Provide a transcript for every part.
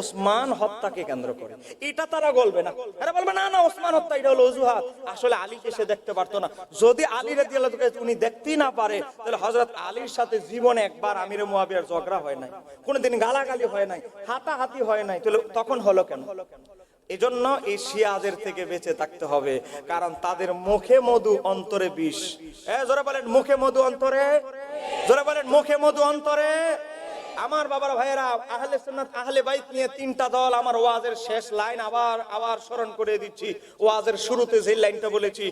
ওসমান হত্যাকে কেন্দ্র করে। এটা তারা বলবে না। এরা বলবে, না না, ওসমান হত্যা, এটা হলো অজুহাত। আসলে আলীকে সে দেখতে পারতো না। যদি আলী রাদিয়াল্লাহু তাআলা উনি দেখতেই না পারে, তাহলে হযরত আলীর সাথে জীবনে একবার আমির মুয়াবিয়ার ঝগড়া হয় নাই। কোনোদিন গালাগালি হয় নাই, হাতাহাতি হয় নাই। তাহলে তখন হলো কেন? এজন্য এই শিয়াদের থেকে বেঁচে থাকতে হবে, কারণ তাদের মুখে মধু অন্তরে বিষ। এ, জোরে বলেন, মুখে মধু অন্তরে? জোরে বলেন, মুখে মধু অন্তরে? আমার বাবার ভাইয়েরা, আহলে সুন্নাত, আহলে বাইত নিয়ে তিনটা দল আমার ওয়াজের শেষ লাইন আবার আবার স্মরণ করে দিচ্ছি। ওয়াজের শুরুতে যে লাইনটা বলেছি,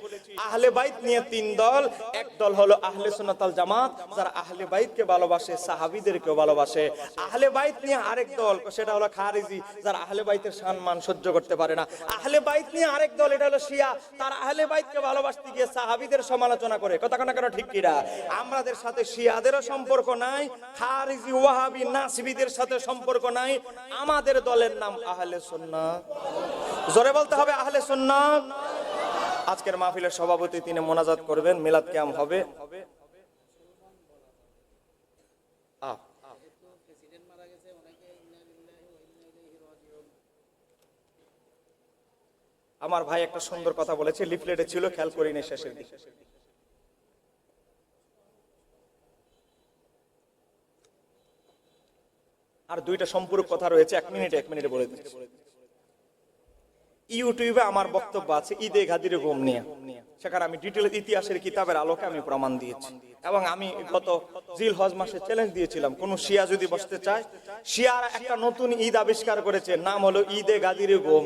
আহলে বাইত নিয়ে তিন দল, এক দল হলো আহলে সুন্নাত আল জামাত, যারা আহলে বাইতকে ভালোবাসে, সাহাবীদেরকেও ভালোবাসে। আহলে বাইত নিয়ে আরেক দল, সেটা হলো খারিজি, যারা আহলে বাইতের সম্মান সহ্য করতে পারে না। আহলে বাইত নিয়ে আরেক দল, এটা হলো শিয়া, তারা আহলে বাইতকে ভালোবাসতে গিয়ে সাহাবীদের সমালোচনা করে। কথা কেন কেন ঠিক কিরা আমাদের সাথে শিয়াদেরও সম্পর্ক নাই, খারিজি, ওয়াহাবি নাসিবিদের সাথে সম্পর্ক নাই, আমাদের দলের নাম আহলে জোরে বলতে হবে আহলে আজকের মাহফিলের সভাপতি তিনি মোনাজাত করবেন, মিলাদ হবে। আমার ভাই একটা সুন্দর কথা বলেছে, লিফলেটে ছিল, খেয়াল করিনি শেষের দিকে। আর দুইটা সম্পূরক কথা রয়েছে, এক মিনিটে এক মিনিটে বলে দিচ্ছি। ইউটিউবে আমার বক্তব্য আছে, ঈদে ঘাদির ঘুম নিয়ে। সেখানে আমি ডিটেল ইতিহাসের কিতাবের আলোকে আমি প্রমাণ দিয়েছি। এবং আমি গত জিল হজ মাসে চ্যালেঞ্জ দিয়েছিলাম, কোন শিয়া যদি বসতে চায়, শিয়ারা একটা নতুন ঈদ আবিষ্কার করেছে, নাম হলো ঈদে গাদির ঘুম।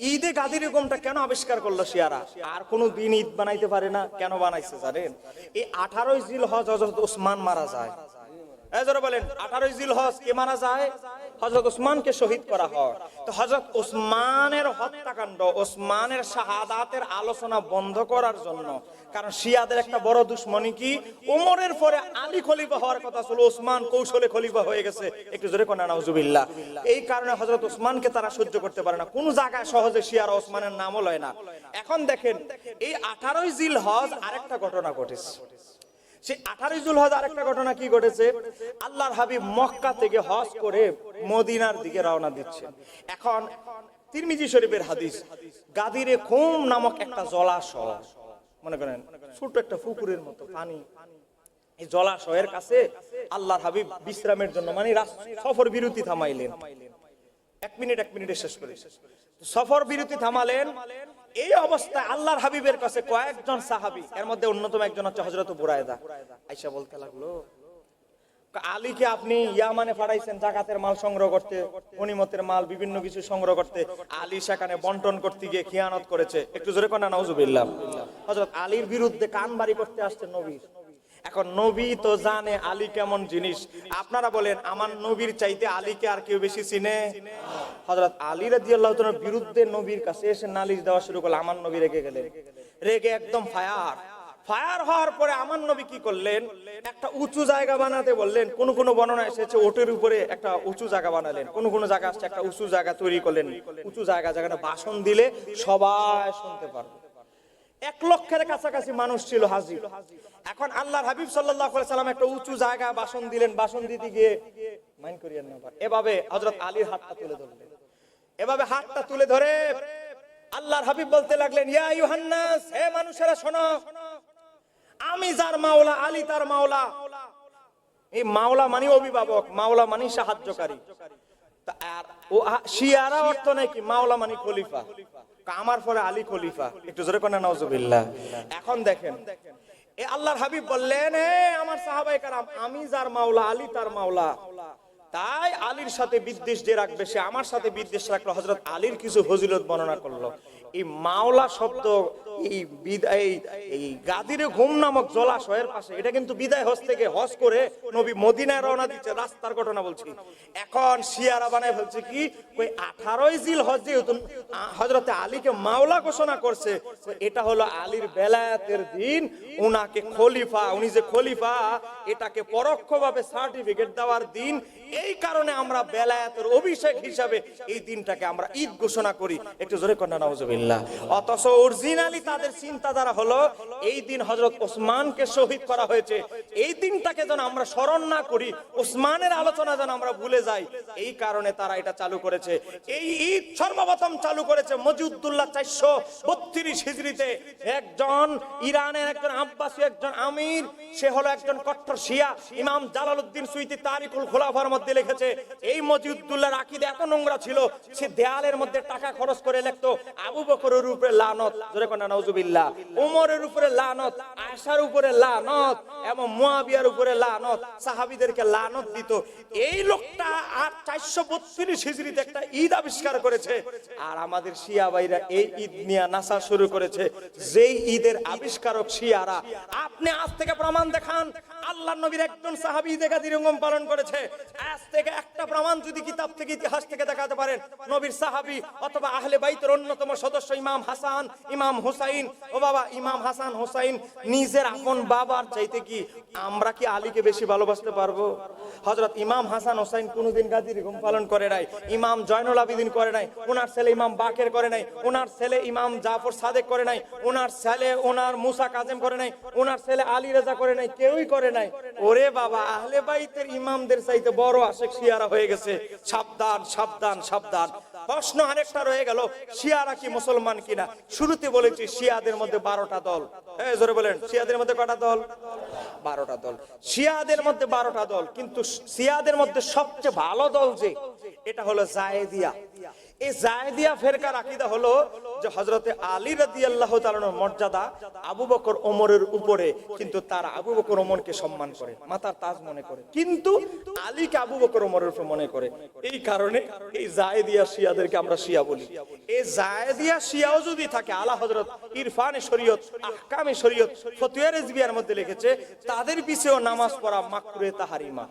ঈদে গাদির গমটা কেন আবিষ্কার করল শিয়ারা? আর কোন দিন ঈদ বানাইতে পারে না, কেন বানাইছে জানেন? এই আঠারোই জিল হজ হজরত ওসমান মারা যায়। এই যারা বলেন, আঠারোই জিল হজ কে মারা যায়? হজরত ওসমানকে শহীদ করা হয়। তো হজরত ওসমানের হত্যাকাণ্ড ওসমানের শাহাদাতের আলোচনা বন্ধ করার জন্য। কারণ শিয়াদের একটা বড় দুশ্মনী কি? ওমরের পরে আলী খলিফা হওয়ার কথা ছিল ওসমান কৌশলে খলিফা হয়ে গেছে। একটু জোরে কোনা, নাউজুবিল্লাহ। এই কারণে হজরত ওসমানকে তারা সহ্য করতে পারে না। কোন জায়গায় সহজে শিয়ার ওসমানের নামও লয় না। এখন দেখেন, এই আঠারোই জিল হজ আরেকটা ঘটনা ঘটেছে। সেই আঠারোই জুল হজ আরেকটা ঘটনা কি ঘটেছে? আল্লাহর হাবিব মক্কা থেকে হজ করে মদিনার দিকে রওনা দিচ্ছে। এখন তিরমিজি শরীফের হাদিস, গাদিরে খুম নামক একটা জলাশয়, মনে করেন ছোট একটা পুকুরের মতো পানি। এই জলাশয়ের কাছে আল্লাহর হাবিব বিশ্রামের জন্য মানে সফর বিরতি থামাইলেন। এক মিনিট, এক মিনিটে শেষ করে। সফর বিরতি থামালেন এই অবস্থায় আল্লাহর হাবিবের কাছে কয়েকজন সাহাবি, এর মধ্যে অন্যতম একজন হচ্ছে হজরত বুরায়দা আইসা বলতে লাগল, আলীকে আপনি ইয়ামানে পাঠাইছেন, জাকাতের মাল সংগ্রহ করতে গনিমতের মাল, বিভিন্ন কিছু সংগ্রহ করতে। আলী সেখানে বন্টন করতে গিয়ে খিয়ানত করেছে। একটু জোরে কন্যা নাউজুবিল্লাহ। হজরত আলীর বিরুদ্ধে কান বাড়ি করতে আসছে নবী। এখন নবী তো জানে আলী কেমন জিনিস। আপনারা বলেন, আমার নবীর চাইতে আলীকে আর কেউ বেশি চিনে? হজরত আলী রাদিয়াল্লাহু তাআলার বিরুদ্ধে নবীর কাছে এসে নালিশ দেওয়া শুরু করল আমার নবী রেগে গেলেন। রেগে একদম ফায়ার। ফায়ার হওয়ার পরে আমার নবী কি করলেন? একটা উঁচু জায়গা বানাতে বললেন, কোন কোন বর্ণনা এসেছে ওটের উপরে একটা উঁচু জায়গা বানালেন, কোন কোন জায়গা আসছে একটা উঁচু জায়গা তৈরি করলেন, উঁচু জায়গা, জায়গাটা ভাষণ দিলে সবাই শুনতে পারবে। এক লক্ষের কাছাকাছি মানুষ ছিল হাজির। এখন আল্লাহর হাবিব আলাইহি সাল্লাম একটা উঁচু জায়গা বাসন দিলেন বাসন দিতে গিয়ে মাইন এভাবে হযরত আলীর হাতটা তুলে ধরলেন। এভাবে হাতটা তুলে ধরে। আল্লাহর হাবিব বলতে লাগলেন, ইয়া ইউহান্নাস, হে মানুষেরা, শোনো। আমি যার মাওলা, আলী তার মাওলা। এই মাওলা মানে অভিভাবক, মাওলা মানে সাহায্যকারী। আর ও শিয়ারা অর্থ নাকি? মাওলা মানে খলিফা। আমার পরে আলী খলিফা। একটু জোরে এখন দেখেন, এ আল্লাহর হাবিব বললেন আমার সাহাবায়ে কারাম, আমি যার মাওলা, আলী তার মাওলা। তাই আলীর সাথে বিদ্বেষ যে রাখবে, সে আমার সাথে বিদ্বেষ রাখল। হযরত আলীর কিছু ফজিলত বর্ণনা করল। এই মাওলা শব্দ, এই বিদায়, এই- গাদিরে ঘুম নামক জলাশয়ের পাশে, এটা কিন্তু বিদায় হজ থেকে হজ করে নবী মদিনায় রওনা দিচ্ছে, রাস্তার ঘটনা বলছি। এখন শিয়ারা বানায় ফেলছে কি? ওই আঠারোই জিল হজ যেহেতু হজরতে আলীকে মাওলা ঘোষণা করছে এটা হলো আলীর বেলায়াতের দিন। উনাকে খলিফা, উনি যে খলিফা, এটাকে পরোক্ষভাবে সার্টিফিকেট দেওয়ার দিন। এই কারণে আমরা বেলায়াতের অভিষেক হিসাবে এই দিনটাকে আমরা ঈদ ঘোষণা করি। একটু জোরে কন্যা নওয়াজবিল্লাহ অথচ অরিজিনালি তাদের চিন্তাধারা হলো, এই দিন হজরত ওসমানকে শহীদ করা হয়েছে। এই দিনটাকে যেন আমরা স্মরণ না করি, ওসমানের আলোচনা যেন আমরা ভুলে যাই। এই কারণে তারা এটা চালু করেছে। এই ঈদ সর্বপ্রথম চালু করেছে মজিউদ্দুল্লাহ চারশো বত্রিশ হিজড়িতে। একজন ইরানের একজন আব্বাসী, একজন আমির, সে হলো একজন কট্টর শিয়া, ইমাম জালালউদ্দিন সুইতি তারিকুল খোলাফার মধ্যে লিখেছে, এই মজিউদ্দুল্লাহর আকিদা এত নোংরা ছিল, সে দেয়ালের মধ্যে টাকা খরচ করে লিখতো, আবু বকরের উপরে লানত। জোরে কোনা নাউজুবিল্লাহ। উমরের উপরে লানত, আয়েশার উপরে লানত, এবং মুয়াবিয়ার উপরে লানত, সাহাবীদেরকে লানত দিত। এই লোকটা আর চারশো বত্রিশ হিজড়িতে একটা ঈদ আবিষ্কার করেছে। আর আমাদের শিয়া ভাইরা এই ঈদ নিয়ে নাসা শুরু করেছে। যেই ঈদের আবিষ্কারক শিয়ারা, আপনি আজ থেকে প্রমাণ দেখান আল্লাহ নবীর একজন সাহাবী ঈদে গাদির পালন করেছে। আজ থেকে একটা প্রমাণ যদি কিতাব থেকে ইতিহাস থেকে দেখাতে পারেন, নবীর সাহাবী অথবা আহলে বাইতের অন্যতম সদস্য ইমাম হাসান, ইমাম হুসাইন। ও বাবা, ইমাম হাসান হুসাইন নিজের আপন বাবার চাইতে কি আমরা কি আলীকে বেশি ভালোবাসতে পারব? হযরত ইমাম হাসান হোসাইন কোনোদিন গাদির ঘুম পালন করে নাই, ইমাম জয়নুল আবিদিন করে নাই, ওনার ছেলে ইমাম বাকের করে নাই, ওনার ছেলে ইমাম জাফর সাদেক করে নাই, ওনার ছেলে ওনার মুসা কাজেম করে নাই, ওনার ছেলে আলী রেজা করে নাই, কেউই করে নাই। ওরে বাবা, আহলে বাইতের ইমামদের চাইতে বড় আশেক শিয়ারা হয়ে গেছে। সাবধান সাবধান সাবধান। প্রশ্ন আরেকটা রয়ে গেল, শিয়ারা কি মুসলমান কিনা? শুরুতে বলেছি শিয়াদের মধ্যে বারোটা দল। হ্যাঁ জোরে বলেন, শিয়াদের মধ্যে কটা দল? বারোটা দল। শিয়াদের মধ্যে বারোটা দল, কিন্তু শিয়াদের মধ্যে সবচেয়ে ভালো দল যে এটা হলো এই ফেরকার আকিদা হলো যে হজরতে আলী আল্লাহ মর্যাদা আবু বকর ওমরের উপরে, কিন্তু তারা আবু বকর ওমরকে সম্মান করে, মাতার তাজ মনে করে। কিন্তু আলীকে আবু বকর ওমরের উপর মনে করে। এই কারণে এই জায়েদিয়া শিয়াদেরকে আমরা শিয়া বলি। এই জায়েদিয়া শিয়াও যদি থাকে, আলা হজরত ইরফানে শরীয়ত, আহকামে শরীয়ত, ফতুয়া রেজবিয়ার মধ্যে লিখেছে, তাদের পিছেও নামাজ পড়া মাকরুয়ে তাহারিমা।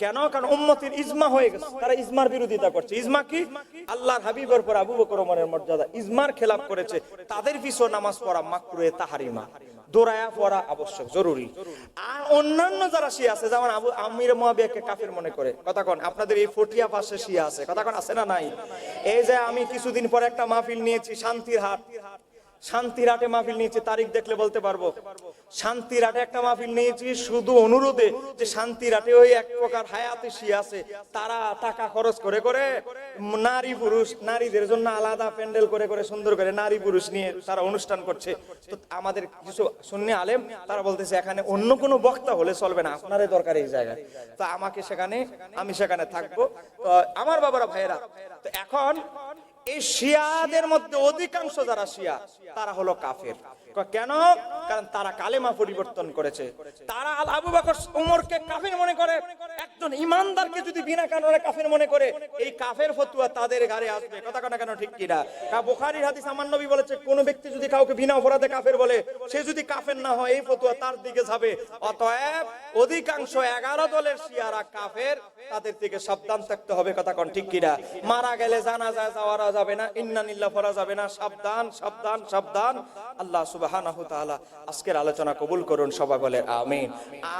কেন? কারণ উম্মতের ইজমা হয়ে গেছে। তারা ইজমার বিরোধিতা করছে। ইজমা কি? আল্লাহর হাবিবের পর আবু বকর, ওমরের মর্যাদা। ইজমার খেলাপ করেছে। তাদের পিছু নামাজ পড়া মাকরুয়ে তাহারিমা। দোরায়া পড়া আবশ্যক, জরুরি। আর অন্যান্য যারা শিয়া আছে, যেমন আবু আমির মুয়াবিয়াকে কাফির মনে করে। কথা কোন, আপনাদের এই ফটিয়া পাশে শিয়া আছে। কথা কোন, আছে না নাই? এই যে আমি কিছুদিন পরে একটা মাহফিল নিয়েছি, শান্তির হাট। শান্তির হাটে মাহফিল নিয়েছি, তারিখ দেখলে বলতে পারব। শান্তির হাটে একটা মাহফিল নিয়েছি, শুধু অনুরোধে যে শান্তির হাটে ওই এক প্রকার হায়াতে শিয়া আছে, তারা টাকা খরচ করে করে নারী পুরুষ, নারীদের জন্য আলাদা প্যান্ডেল করে করে সুন্দর করে নারী পুরুষ নিয়ে তারা অনুষ্ঠান করছে। তো আমাদের কিছু শুননি আলেম, তারা বলতেছে, এখানে অন্য কোনো বক্তা হলে চলবে না, আপনারই দরকার এই জায়গায়। তো আমাকে সেখানে, আমি সেখানে থাকব। তো আমার বাবারা, ভাইয়েরা, তো এখন এই শিয়াদের মধ্যে অধিকাংশ যারা শিয়া তারা হলো কাফের। কেন? কারণ তারা কালেমা পরিবর্তন করেছে। তারা আল আবু বকর উমরকে কাফের মনে করে। একজন ইমানদারকে যদি বিনা কারণে কাফের মনে করে, এই কাফের ফতুয়া তাদের ঘাড়ে আসবে। কথা কথা কেন, ঠিক কিনা? বুখারীর হাদিস আমার নবী বলেছে, কোন ব্যক্তি যদি কাউকে বিনা অপরাধে কাফের বলে, সে যদি কাফের না হয়, এই ফতুয়া তার দিকে যাবে। অতএব অধিকাংশ এগারো দলের শিয়ারা কাফের, তাদের থেকে সাবধান থাকতে হবে। কথা কোন, ঠিক কিনা? মারা গেলে জানা যায় যাওয়ারা যাবে না, ইন্নানিল্লাহ পড়া যাবে না। সাবধান সাবধান সাবধান। আল্লাহ তাআলা। আজকের আলোচনা কবুল করুন সবাই বলে আমিন। আর